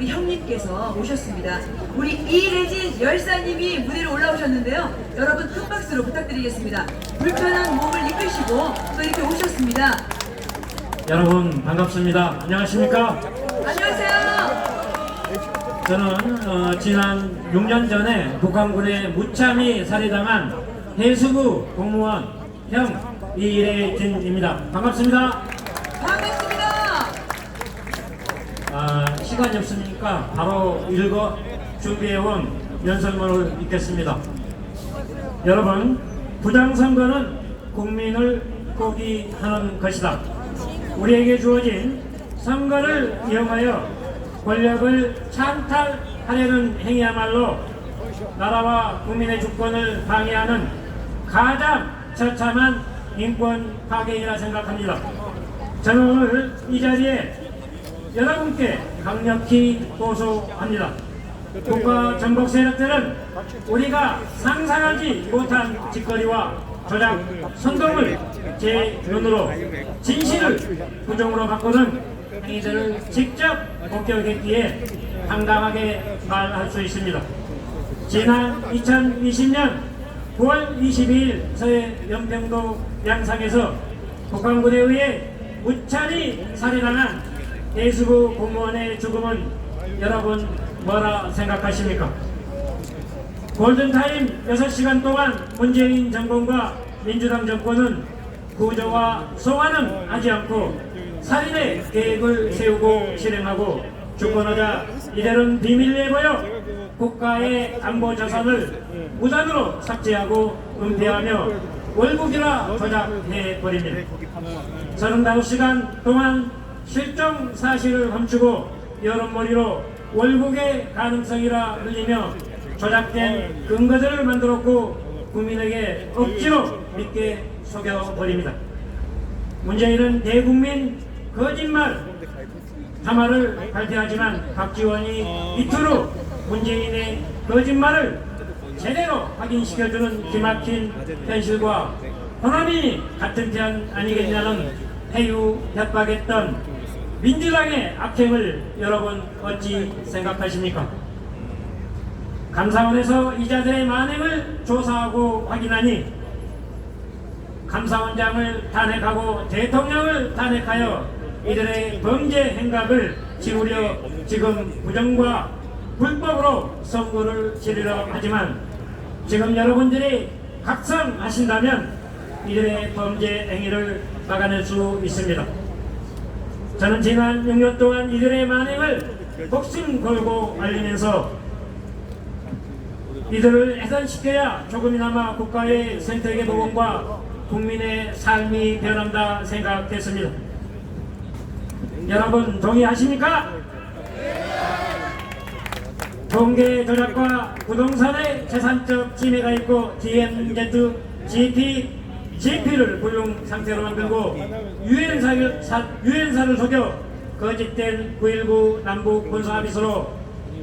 우리 형님께서 오셨습니다. 우리 이래진 열사님이 무대로 올라오셨는데요. 여러분 큰 박수로 부탁드리겠습니다. 불편한 몸을 이끄시고 또 이렇게 오셨습니다. 여러분 반갑습니다. 안녕하십니까? 안녕하세요. 저는 어, 지난 6년 전에 북한군의 무참히 살해당한 해수부 공무원 형 이래진입니다. 반갑습니다. 시간이 없으니까 바로 읽어 준비해온 연설문을 읽겠습니다. 여러분, 부정선거는 국민을 포기하는 것이다. 우리에게 주어진 선거를 이용하여 권력을 찬탈하려는 행위야말로 나라와 국민의 주권을 방해하는 가장 처참한 인권 파괴이라 생각합니다. 저는 오늘 이 자리에 여러분께 강력히 고소합니다. 국가 전복 세력들은 우리가 상상하지 못한 짓거리와 조작, 선동을 제 눈으로 진실을 부정으로 바꾸는 행위들을 직접 목격했기에 당당하게 말할 수 있습니다. 지난 2020년 9월 22일 서해 연평도 양상에서 북한군에 의해 무차히 살해당한 해수부 공무원의 죽음은 여러분 뭐라 생각하십니까? 골든타임 6시간 동안 문재인 정권과 민주당 정권은 구조와 소환은 하지 않고 살인의 계획을 세우고 실행하고 주권하자 이들은 비밀 내보여 국가의 안보 자산을 무단으로 삭제하고 은폐하며 월북이라 조작해 버립니다. 35시간 동안 실종 사실을 감추고 여론머리로 월북의 가능성이라 흘리며 조작된 근거들을 만들었고 국민에게 억지로 믿게 속여버립니다. 문재인은 대국민 거짓말 담화를 발표하지만 박지원이 이틀 후 문재인의 거짓말을 제대로 확인시켜주는 기막힌 현실과 호남이 같은 편 아니겠냐는 해유 협박했던 민주당의 악행을 여러분 어찌 생각하십니까? 감사원에서 이자들의 만행을 조사하고 확인하니 감사원장을 탄핵하고 대통령을 탄핵하여 이들의 범죄 행각을 지우려 지금 부정과 불법으로 선거를 치르려 하지만 지금 여러분들이 각성하신다면 이들의 범죄 행위를 막아낼 수 있습니다. 저는 지난 6년 동안 이들의 만행을 목숨 걸고 알리면서 이들을 해산시켜야 조금이나마 국가의 생태계 보건과 국민의 삶이 변한다 생각했습니다. 여러분 동의하십니까? 통계 조작과 부동산의 재산적 침해가 있고 DMZ, GP, GP를 불용 상태로 만들고 유엔사를, 사, 유엔사를 속여 거짓된 9.19 남북 군사합의서로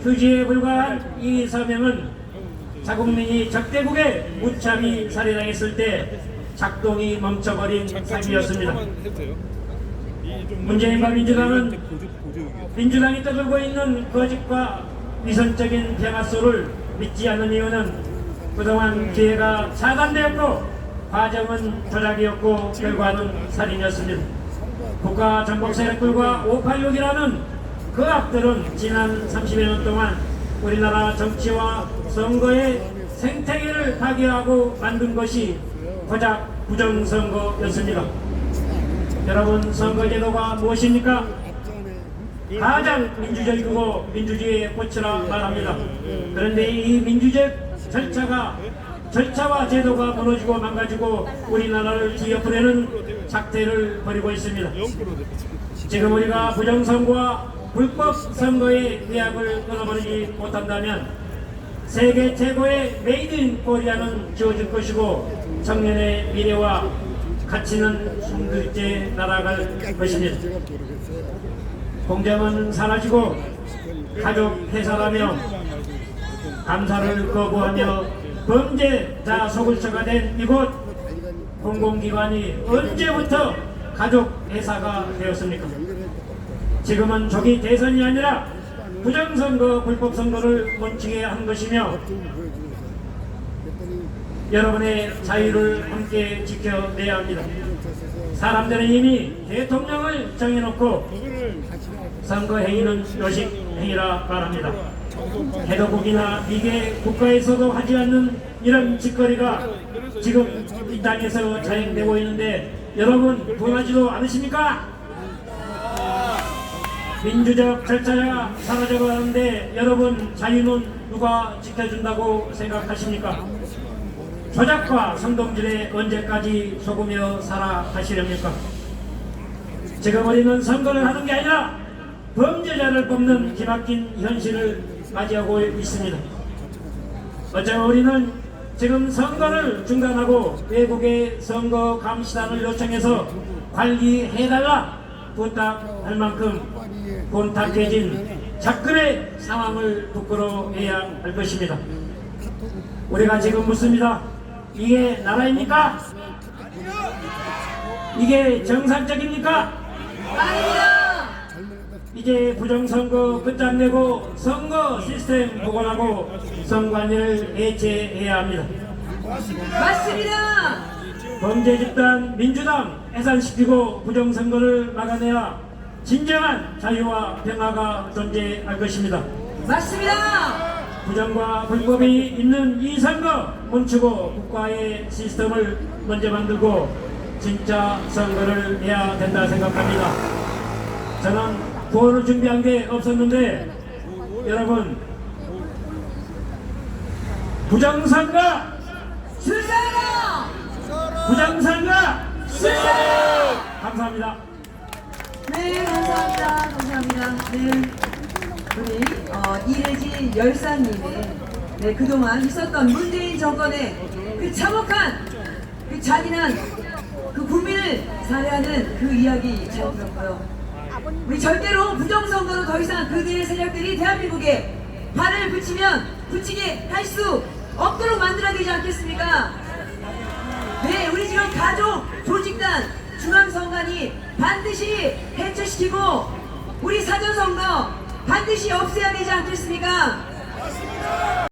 휴지에 불과한 이 서명은 자국민이 적대국에 무참히 살해당했을 때 작동이 멈춰버린 삶이었습니다. 문재인과 민주당은 민주당이 떠들고 있는 거짓과 위선적인 평화소를 믿지 않는 이유는 그동안 기회가 차단되었고 과정은 조작이었고 결과는 살인이었습니다. 국가 전복 세력들과 586이라는 그 악들은 지난 30여 년 동안 우리나라 정치와 선거의 생태계를 파괴하고 만든 것이 고작 부정선거였습니다. 여러분 선거제도가 무엇입니까? 가장 민주적이고 민주주의의 꽃이라 말합니다. 그런데 이 민주적 절차가 절차와 제도가 무너지고 망가지고 우리나라를 뒤엎으려는 작태를 벌이고 있습니다. 지금 우리가 부정선거와 불법 선거의 위약을 끊어버리지 못한다면 세계 최고의 메이드 인 코리아는 지워질 것이고 청년의 미래와 가치는 숨들째 날아갈 것입니다. 공정은 사라지고 가족 해산하며 감사를 거부하며 범죄자 소굴처가 된 이곳 공공기관이 언제부터 가족 회사가 되었습니까? 지금은 조기 대선이 아니라 부정선거, 불법선거를 멈추게 하는 것이며 여러분의 자유를 함께 지켜내야 합니다. 사람들은 이미 대통령을 정해놓고 선거 행위는 요식 행위라 말합니다. 개도국이나 미개 국가에서도 하지 않는 이런 짓거리가 지금 이 땅에서 자행되고 있는데 여러분 분하지도 않으십니까? 민주적 절차가 사라져가는데 여러분 자유는 누가 지켜준다고 생각하십니까? 조작과 선동질에 언제까지 속으며 살아가시렵니까? 지금 우리는 선거를 하는 게 아니라 범죄자를 뽑는 기막힌 현실을 맞이하고 있습니다. 어쩌면 우리는 지금 선거를 중단하고 외국의 선거 감시단을 요청해서 관리해달라 부탁할 만큼 본탁해진 작금의 상황을 부끄러워해야 할 것입니다. 우리가 지금 묻습니다. 이게 나라입니까? 이게 정상적입니까? 아닙니다. 이제 부정선거 끝장내고 선거 시스템 복원하고 선관위를 해체해야 합니다. 맞습니다. 범죄 집단 민주당 해산시키고 부정선거를 막아내야 진정한 자유와 평화가 존재할 것입니다. 맞습니다. 부정과 불법이 있는 이 선거 멈추고 국가의 시스템을 먼저 만들고 진짜 선거를 해야 된다 생각합니다. 저는 구호를 준비한 게 없었는데 여러분 부정선거 수사라. 부정선거 수사라. 감사합니다. 네, 감사합니다. 감사합니다. 네. 우리 어, 이래지 열사님의 네, 그동안 있었던 문재인 정권의 그 참혹한 그 잔인한 그 국민을 살해하는 그 이야기 잘 들었고요. 우리 절대로 부정선거로 더 이상 그들의 세력들이 대한민국에 발을 붙이면 붙이게 할 수 없도록 만들어야 되지 않겠습니까? 네, 우리 지금 가족, 조직단, 중앙선관위 반드시 해체시키고 우리 사전선거 반드시 없애야 되지 않겠습니까?